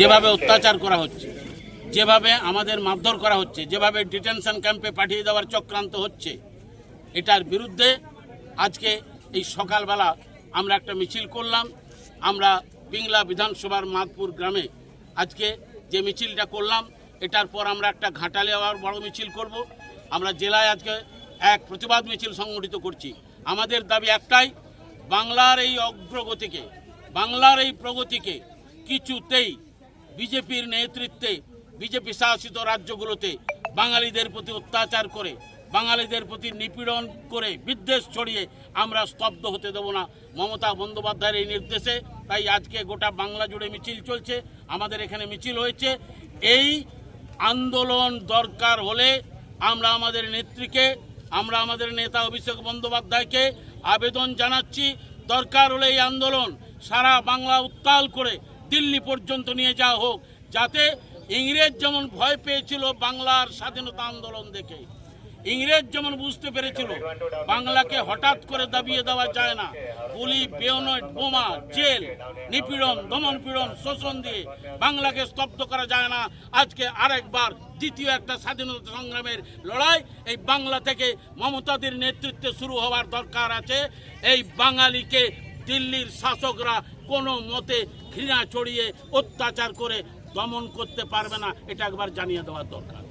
যেভাবে অত্যাচার করা হচ্ছে, যেভাবে আমাদের মারধর করা হচ্ছে, যেভাবে ডিটেনশন ক্যাম্পে পাঠিয়ে দেওয়ার চক্রান্ত হচ্ছে, এটার বিরুদ্ধে আজকে এই সকালবেলা আমরা একটা মিছিল করলাম। আমরা পিংলা বিধানসভার মাদপুর গ্রামে আজকে যে মিছিলটা করলাম, এটার পর আমরা একটা ঘাটালে আবার বড় মিছিল করব। আমরা জেলায় আজকে এক প্রতিবাদ মিছিল সংগঠিত করছি। আমাদের দাবি একটাই, বাংলার এই অগ্রগতিকে, বাংলার এই প্রগতিকে কিছুতেই বিজেপির নেতৃত্বে, বিজেপি শাসিত রাজ্যগুলোতে বাঙালিদের প্রতি অত্যাচার করে বাঙালিদের প্রতি নিপীড়ন করে বিদ্বেষ ছড়িয়ে আমরা স্তব্ধ হতে দেব না। মমতা বন্দ্যোপাধ্যায়ের এই নির্দেশে তাই আজকে গোটা বাংলা জুড়ে মিছিল চলছে, আমাদের এখানে মিছিল হয়েছে। এই আন্দোলন দরকার হলে আমরা আমাদের নেত্রীকে, আমরা আমাদের নেতা অভিষেক বন্দ্যোপাধ্যায়কে আবেদন জানাচ্ছি। দরকার হলে এই আন্দোলন সারা বাংলা উত্তাল করে দিল্লি পর্যন্ত নিয়ে যাওয়া হোক, যাতে ইংরেজ যেমন ভয় পেয়েছিল বাংলার স্বাধীনতা আন্দোলন দেখে। ইংরেজ যেমন বুঝতে পেরেছিল, বাংলাকে হঠাৎ করে দাবিয়ে দেওয়া যায় না। গুলি বেয়নট বোমা, জেল, নিপীড়ন দমন পীড়ন শোষণ দিয়ে বাংলাকে স্তব্ধ করা যায় না। আজকে আরেকবার দ্বিতীয় একটা স্বাধীনতা সংগ্রামের লড়াই, এই বাংলা থেকে মমতাদের নেতৃত্বে শুরু হওয়ার দরকার আছে। এই বাঙালিকে দিল্লির শাসকরা কোনো মতে ঘৃণা ছড়িয়ে অত্যাচার করে দমন করতে পারবে না, এটা একবার জানিয়ে দেওয়ার দরকার।